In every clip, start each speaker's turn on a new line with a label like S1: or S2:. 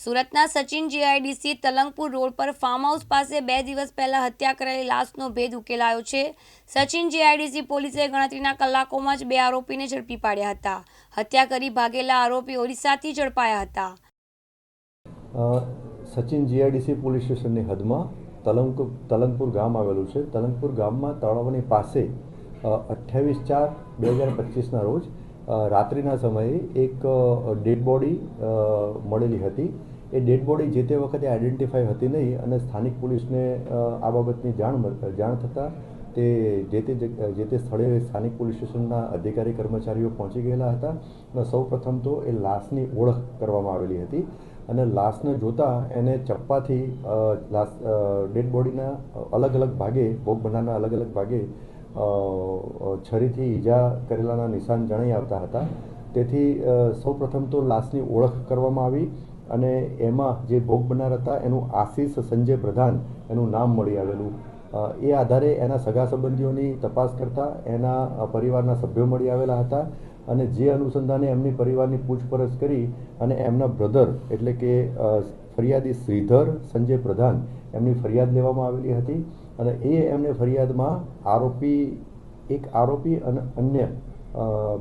S1: સુરતના Sachin GIDC Talangpur road પર farm house પાસે બે દિવસ પહેલા હત્યા કરેલી લાશનો ભેદ ઉકેલાયો છે. સચિન જીઆઈડીસી પોલીસે ગણતરીના કલાકોમાં જ બે આરોપીને ઝડપી પાડ્યા હતા. હત્યા કરી ભાગેલા આરોપી ઓરિસ્સાથી ઝડપાયા હતા.
S2: સચિન જીઆઈડીસી પોલીસ સ્ટેશનની હદમાં તલંગ, તલંગપુર ગામ આવેલું છે. તલંગપુર ગામમાં તળાવની પાસે અઠ્યાવીસ ચાર બે હજાર પચીસના રોજ રાત્રિના સમયે એક ડેડ બોડી મળેલી હતી. એ ડેડ બોડી જે તે વખતે આઈડેન્ટિફાઈ હતી નહીં અને સ્થાનિક પોલીસને આ બાબતની જાણ જાણ થતાં તે જે તે જે તે સ્થળે સ્થાનિક પોલીસ સ્ટેશનના અધિકારી કર્મચારીઓ પહોંચી ગયેલા હતા. અને સૌ પ્રથમ તો એ લાશની ઓળખ કરવામાં આવેલી હતી અને લાશને જોતા એને ચપ્પાથી લાશ ડેડ બોડીના અલગ અલગ ભાગે, ભોગ બનારના અલગ અલગ ભાગે છરીથી ઈજા કરેલાના નિશાન જણાઈ આવતા હતા. તેથી સૌ પ્રથમ તો લાશની ઓળખ કરવામાં આવી અને એમાં જે ભોગ બનનાર હતા, એનું આશીષ સંજય પ્રધાન એનું નામ મળી આવેલું. એ આધારે એના સગા સંબંધીઓની તપાસ કરતાં એના પરિવારના સભ્યો મળી આવેલા હતા અને જે અનુસંધાને એમની પરિવારની પૂછપરછ કરી અને એમના બ્રધર એટલે કે ફરિયાદી શ્રીધર સંજય પ્રધાન એમની ફરિયાદ લેવામાં આવેલી હતી અને એ એમને ફરિયાદમાં આરોપી, એક આરોપી અને અન્ય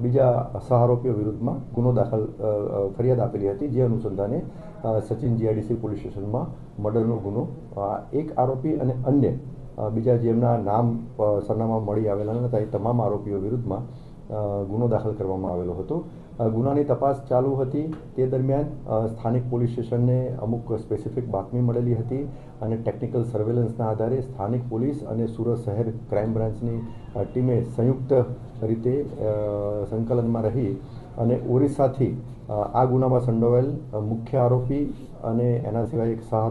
S2: બીજા સહારોપીઓ વિરુદ્ધમાં ગુનો દાખલ ફરિયાદ આપેલી હતી, જે અનુસંધાને સચિન જીઆઈડીસી પોલીસ સ્ટેશનમાં મર્ડરનો ગુનો એક આરોપી અને અન્ય બીજા જેમના નામ સરનામા મળી આવેલા હતા એ તમામ આરોપીઓ વિરુદ્ધમાં ગુનો દાખલ કરવામાં આવેલો હતો. ગુનાની તપાસ ચાલુ હતી. તે દરમિયાન સ્થાનિક પોલીસ સ્ટેશનને અમુક સ્પેસિફિક બાતમી મળેલી હતી અને ટેકનિકલ સર્વેલન્સના આધારે સ્થાનિક પોલીસ અને સુરત શહેર ક્રાઇમ બ્રાન્ચની ટીમે સંયુક્ત રીતે સંકલનમાં રહી અને ઓરિસ્સાથી આ ગુનામાં સંડોવાયેલ મુખ્ય આરોપી અને એના સિવાય એક સહ અ,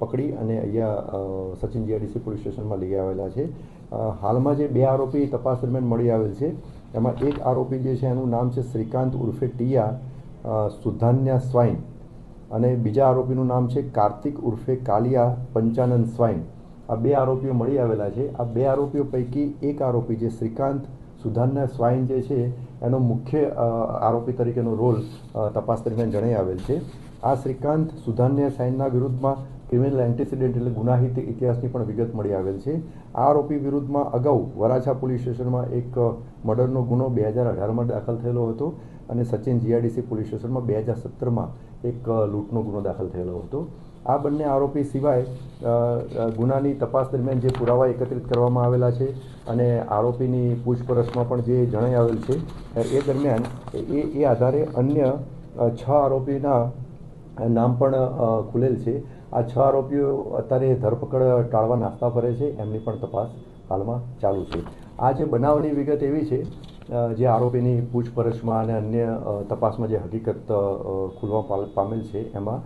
S2: પકડી અને અહીંયા સચિન જીઆઈડીસી પોલીસ સ્ટેશનમાં લઈ આવેલા છે. હાલમાં જે બે આરોપી તપાસ દરમિયાન મળી આવેલ છે, એમાં એક આરોપી જે છે એનું નામ છે શ્રીકાંત ઉર્ફે ટિયા સુધાન્યા સ્વાઈન અને બીજા આરોપીનું નામ છે કાર્તિક ઉર્ફે કાલિયા પંચાનંદ સ્વાઈન. આ બે આરોપીઓ મળી આવેલા છે. આ બે આરોપીઓ પૈકી એક આરોપી જે શ્રીકાંત સુધાન્યા સ્વાઈન જે છે, એનો મુખ્ય આરોપી તરીકેનો રોલ તપાસ દરમિયાન જણાઈ આવેલ છે. આ શ્રીકાંત સુધાન્ય સાઇનના વિરુદ્ધમાં ક્રિમિનલ એન્ટિસિડન્ટ એટલે ગુનાહિત ઇતિહાસની પણ વિગત મળી આવેલ છે. આ આરોપી વિરુદ્ધમાં અગાઉ વરાછા પોલીસ સ્ટેશનમાં એક મર્ડરનો ગુનો બે હજાર અઢારમાં દાખલ થયેલો હતો અને સચિન જીઆઈડીસી પોલીસ સ્ટેશનમાં બે હજાર સત્તરમાં એક લૂંટનો ગુનો દાખલ થયેલો હતો. આ બંને આરોપી સિવાય ગુનાની તપાસ દરમિયાન જે પુરાવા એકત્રિત કરવામાં આવેલા છે અને આરોપીની પૂછપરછમાં પણ જે જણાઈ આવેલ છે એ દરમિયાન એ એ આધારે અન્ય છ આરોપીના નામ પણ ખુલેલ છે. આ છ આરોપીઓ અત્યારે ધરપકડ ટાળવા નાસ્તા ફરે છે, એમની પણ તપાસ હાલમાં ચાલુ છે. આ જે બનાવની વિગત એવી છે જે આરોપીની પૂછપરછમાં અને અન્ય તપાસમાં જે હકીકત ખુલવા પામેલ છે, એમાં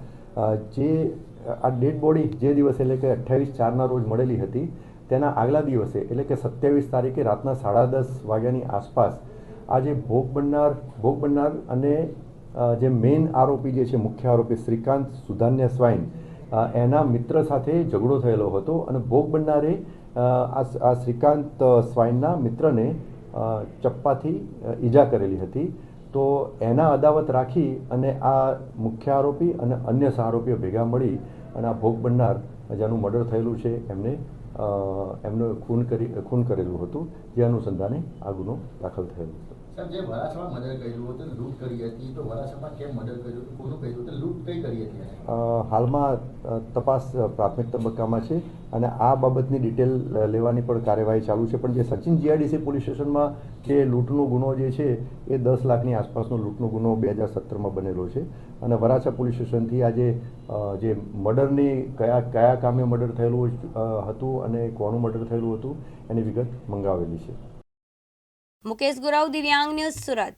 S2: જે, આ ડેડ બોડી જે દિવસે એટલે કે અઠ્યાવીસ ચારના રોજ મળેલી હતી, તેના આગલા દિવસે એટલે કે સત્યાવીસ તારીખે રાતના સાડા દસ વાગ્યાની આસપાસ, આ જે ભોગ બનનાર ભોગ બનનાર અને જે મેઇન આરોપી જે છે, મુખ્ય આરોપી શ્રીકાંત સુધાન્ય સ્વાઈન એના મિત્ર સાથે ઝઘડો થયેલો હતો અને ભોગ બનનારે આ શ્રીકાંત સ્વાઈનના મિત્રને ચપ્પાથી ઈજા કરેલી હતી. તો એના અદાવત રાખી અને આ મુખ્ય આરોપી અને અન્ય સહારોપીઓ ભેગા મળી અને આ ભોગ બનનાર જેનું મર્ડર થયેલું છે, એમને એમનું ખૂન કરી, ખૂન કરેલું હતું, જે અનુસંધાને આ ગુનો દાખલ થયેલો હતો.
S3: સાહેબ, જે વરાછામાં મર્ડર કર્યું હતું લૂંટ કરી હતી, તો વરાછામાં કેમ મર્ડર કર્યું હતું? કોનું કર્યું હતું? લૂંટ કઈ કરી હતી
S2: હાલમાં તપાસ પ્રાથમિક તબક્કામાં છે અને આ બાબતની ડિટેલ લેવાની પણ કાર્યવાહી ચાલુ છે. પણ જે સચિન જીઆઈડીસી પોલીસ સ્ટેશનમાં જે લૂંટનો ગુનો જે છે, એ દસ લાખની આસપાસનો લૂંટનો ગુનો બે હજાર સત્તરમાં બનેલો છે. અને વરાછા પોલીસ સ્ટેશનથી આજે જે મર્ડરની કયા કયા કામે મર્ડર થયેલું હતું અને કોનું મર્ડર થયેલું હતું, એની વિગત મંગાવેલી છે.
S1: મુકેશ ગુરાવ દિવ્યાંગ ન્યૂઝ સુરત